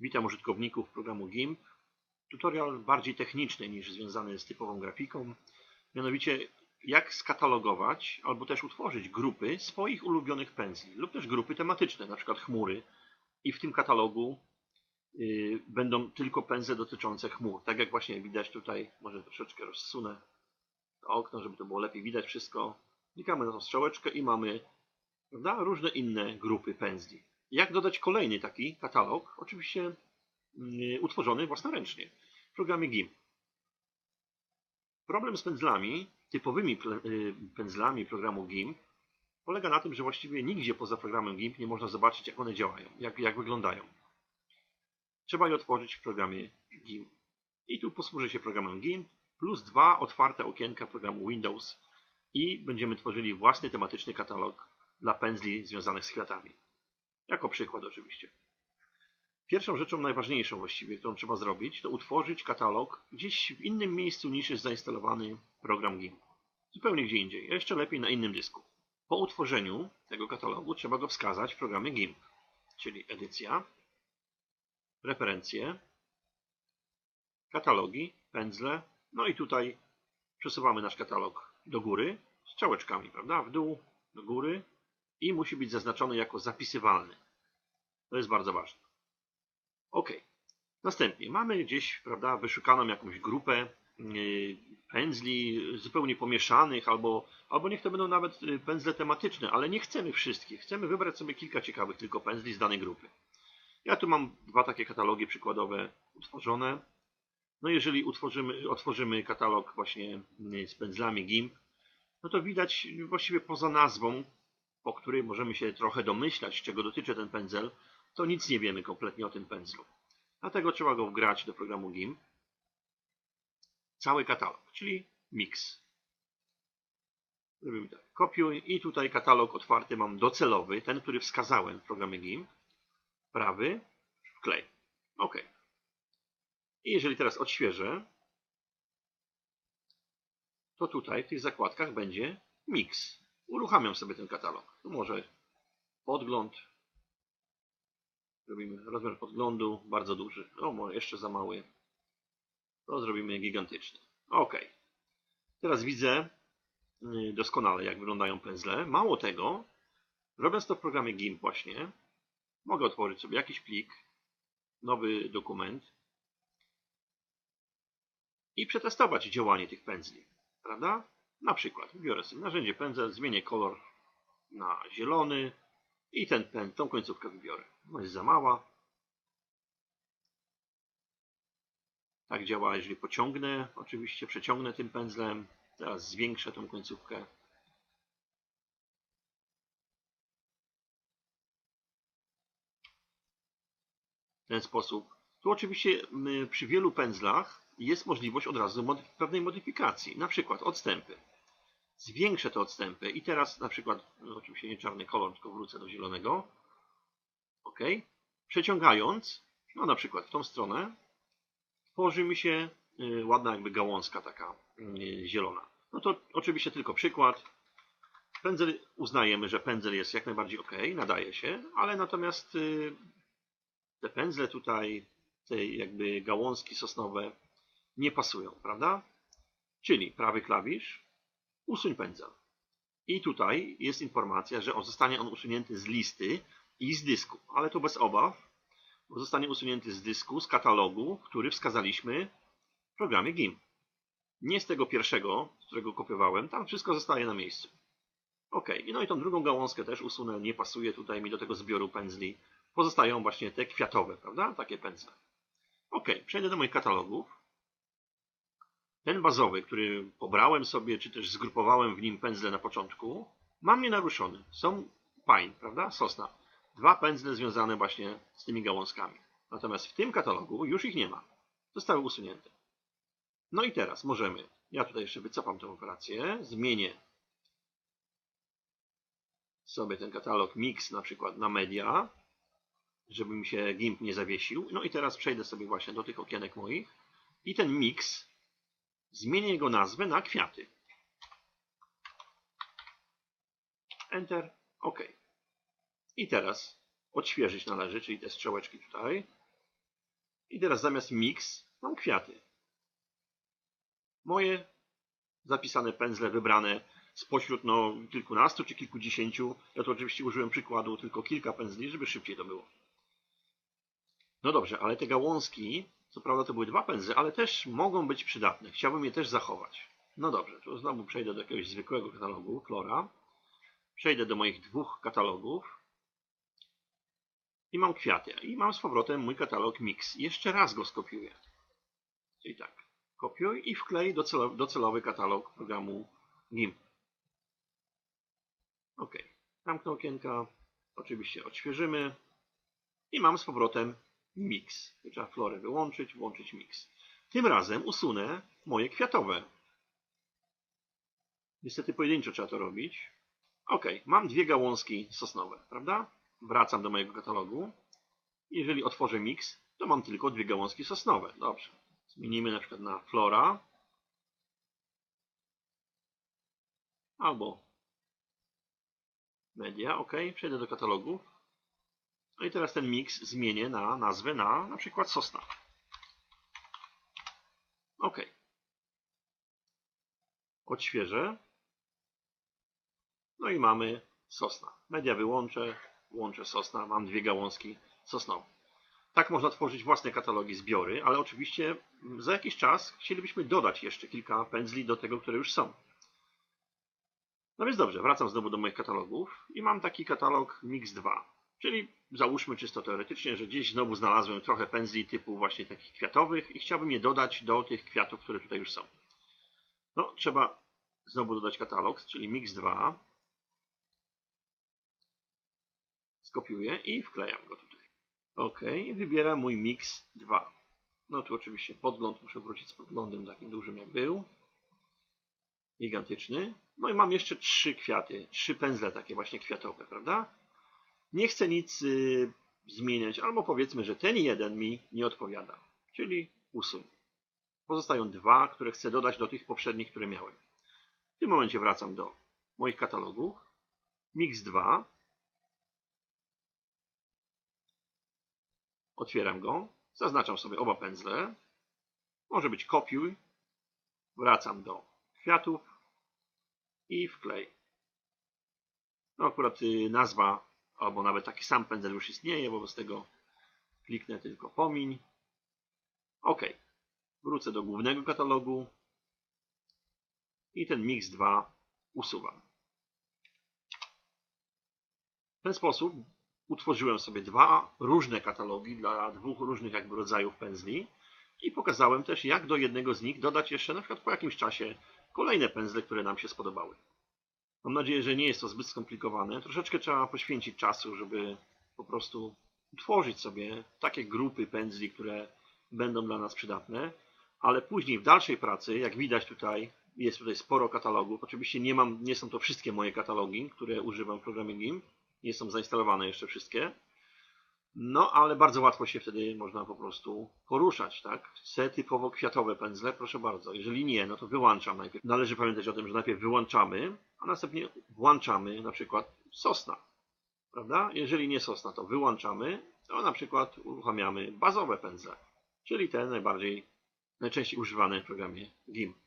Witam użytkowników programu GIMP. Tutorial bardziej techniczny niż związany z typową grafiką. Mianowicie jak skatalogować albo też utworzyć grupy swoich ulubionych pędzli lub też grupy tematyczne, na przykład chmury. I w tym katalogu yy, będą tylko pędzle dotyczące chmur. Tak jak właśnie widać tutaj, może troszeczkę rozsunę to okno, żeby to było lepiej widać wszystko. Klikamy na tą strzałeczkę i mamy prawda, różne inne grupy pędzli. Jak dodać kolejny taki katalog? Oczywiście yy, utworzony własnoręcznie w programie GIMP. Problem z pędzlami, typowymi yy, pędzlami programu GIMP polega na tym, że właściwie nigdzie poza programem GIMP nie można zobaczyć, jak one działają, jak, jak wyglądają. Trzeba je otworzyć w programie GIMP. I tu posłużę się programem GIMP plus dwa otwarte okienka programu Windows i będziemy tworzyli własny tematyczny katalog dla pędzli związanych z kwiatami. Jako przykład oczywiście. Pierwszą rzeczą najważniejszą właściwie, którą trzeba zrobić, to utworzyć katalog gdzieś w innym miejscu niż jest zainstalowany program GIMP. Zupełnie gdzie indziej, jeszcze lepiej na innym dysku. Po utworzeniu tego katalogu trzeba go wskazać w programie GIMP, czyli edycja, preferencje, katalogi, pędzle, no i tutaj przesuwamy nasz katalog do góry, strzałeczkami, prawda, w dół, do góry i musi być zaznaczony jako zapisywalny. To jest bardzo ważne. OK. Następnie mamy gdzieś, prawda, wyszukaną jakąś grupę yy, pędzli zupełnie pomieszanych, albo, albo niech to będą nawet yy, pędzle tematyczne, ale nie chcemy wszystkich. Chcemy wybrać sobie kilka ciekawych tylko pędzli z danej grupy. Ja tu mam dwa takie katalogi przykładowe utworzone. No jeżeli utworzymy, otworzymy katalog właśnie yy, z pędzlami GIMP, no to widać właściwie poza nazwą, po której możemy się trochę domyślać, czego dotyczy ten pędzel, to nic nie wiemy kompletnie o tym pędzlu. Dlatego trzeba go wgrać do programu GIMP. Cały katalog, czyli mix. Robimy tak, kopiuj i tutaj katalog otwarty mam docelowy, ten, który wskazałem w programie GIMP. Prawy, wklej. OK. I jeżeli teraz odświeżę, to tutaj w tych zakładkach będzie mix. Uruchamiam sobie ten katalog. Tu może podgląd, Zrobimy rozmiar podglądu bardzo duży. O, może jeszcze za mały. To zrobimy gigantyczny. Ok. Teraz widzę y, doskonale, jak wyglądają pędzle. Mało tego, robiąc to w programie GIMP właśnie, mogę otworzyć sobie jakiś plik, nowy dokument i przetestować działanie tych pędzli. Prawda? Na przykład biorę sobie narzędzie pędzel, zmienię kolor na zielony, i ten, ten, tą końcówkę wybiorę. No jest za mała. Tak działa, jeżeli pociągnę, oczywiście przeciągnę tym pędzlem. Teraz zwiększę tą końcówkę. W ten sposób. Tu oczywiście przy wielu pędzlach jest możliwość od razu modyf pewnej modyfikacji. Na przykład odstępy zwiększę te odstępy i teraz na przykład, no oczywiście nie czarny kolor, tylko wrócę do zielonego. OK. Przeciągając, no na przykład w tą stronę, tworzy mi się y, ładna jakby gałązka taka y, zielona. No to oczywiście tylko przykład. Pędzel uznajemy, że pędzel jest jak najbardziej OK, nadaje się, ale natomiast y, te pędzle tutaj, te jakby gałązki sosnowe nie pasują, prawda? Czyli prawy klawisz, usuń pędzel. I tutaj jest informacja, że zostanie on usunięty z listy i z dysku, ale to bez obaw, bo zostanie usunięty z dysku, z katalogu, który wskazaliśmy w programie GIMP. Nie z tego pierwszego, z którego kopiowałem, tam wszystko zostaje na miejscu. Ok, no i tą drugą gałązkę też usunę, nie pasuje tutaj mi do tego zbioru pędzli. Pozostają właśnie te kwiatowe, prawda? Takie pędzle. Ok, przejdę do moich katalogów. Ten bazowy, który pobrałem sobie, czy też zgrupowałem w nim pędzle na początku, mam nienaruszony. Są pine, prawda? Sosna. Dwa pędzle związane właśnie z tymi gałązkami. Natomiast w tym katalogu już ich nie ma. Zostały usunięte. No i teraz możemy, ja tutaj jeszcze wycofam tę operację, zmienię sobie ten katalog mix na przykład na media, żeby mi się GIMP nie zawiesił. No i teraz przejdę sobie właśnie do tych okienek moich i ten mix Zmienię jego nazwę na kwiaty. Enter. OK. I teraz odświeżyć należy, czyli te strzałeczki tutaj. I teraz zamiast mix mam kwiaty. Moje zapisane pędzle wybrane spośród no, kilkunastu czy kilkudziesięciu. Ja tu oczywiście użyłem przykładu tylko kilka pędzli, żeby szybciej to było. No dobrze, ale te gałązki, co prawda to były dwa pędzle, ale też mogą być przydatne. Chciałbym je też zachować. No dobrze, to znowu przejdę do jakiegoś zwykłego katalogu, Flora. Przejdę do moich dwóch katalogów. I mam kwiaty. I mam z powrotem mój katalog Mix. Jeszcze raz go skopiuję. Czyli tak. Kopiuj i wklej docelowy, docelowy katalog programu GIMP. OK. Zamknę okienka. Oczywiście odświeżymy. I mam z powrotem mix. Trzeba florę wyłączyć, włączyć mix. Tym razem usunę moje kwiatowe. Niestety pojedynczo trzeba to robić. OK, mam dwie gałązki sosnowe, prawda? Wracam do mojego katalogu. Jeżeli otworzę mix, to mam tylko dwie gałązki sosnowe. Dobrze. Zmienimy na przykład na flora. Albo media. OK, przejdę do katalogu. No i teraz ten mix zmienię na nazwę na na przykład sosna. OK. Odświeżę. No i mamy sosna. Media wyłączę, włączę sosna. Mam dwie gałązki sosnowe. Tak można tworzyć własne katalogi, zbiory, ale oczywiście za jakiś czas chcielibyśmy dodać jeszcze kilka pędzli do tego, które już są. No więc dobrze, wracam znowu do moich katalogów i mam taki katalog Mix 2. Czyli załóżmy czysto teoretycznie, że gdzieś znowu znalazłem trochę pędzli typu właśnie takich kwiatowych i chciałbym je dodać do tych kwiatów, które tutaj już są. No, trzeba znowu dodać katalog, czyli Mix 2. Skopiuję i wklejam go tutaj. OK, wybieram mój Mix 2. No tu oczywiście podgląd, muszę wrócić z podglądem takim dużym jak był. Gigantyczny. No i mam jeszcze trzy kwiaty, trzy pędzle takie właśnie kwiatowe, prawda? Nie chcę nic y, zmieniać, albo powiedzmy, że ten jeden mi nie odpowiada, czyli usuń. Pozostają dwa, które chcę dodać do tych poprzednich, które miałem. W tym momencie wracam do moich katalogów. Mix 2. Otwieram go. Zaznaczam sobie oba pędzle. Może być kopiuj. Wracam do kwiatów i wklej. No akurat y, nazwa albo nawet taki sam pędzel już istnieje, wobec tego kliknę tylko pomiń. OK. Wrócę do głównego katalogu i ten Mix 2 usuwam. W ten sposób utworzyłem sobie dwa różne katalogi dla dwóch różnych jakby rodzajów pędzli i pokazałem też jak do jednego z nich dodać jeszcze na przykład po jakimś czasie kolejne pędzle, które nam się spodobały. Mam nadzieję, że nie jest to zbyt skomplikowane. Troszeczkę trzeba poświęcić czasu, żeby po prostu utworzyć sobie takie grupy pędzli, które będą dla nas przydatne, ale później w dalszej pracy, jak widać tutaj, jest tutaj sporo katalogów. Oczywiście nie, mam, nie są to wszystkie moje katalogi, które używam w programie GIMP. Nie są zainstalowane jeszcze wszystkie. No, ale bardzo łatwo się wtedy można po prostu poruszać, tak? Chcę typowo kwiatowe pędzle, proszę bardzo. Jeżeli nie, no to wyłączam najpierw. Należy pamiętać o tym, że najpierw wyłączamy, a następnie włączamy na przykład sosna, prawda? Jeżeli nie sosna, to wyłączamy, a na przykład uruchamiamy bazowe pędzle, czyli te najbardziej, najczęściej używane w programie GIMP.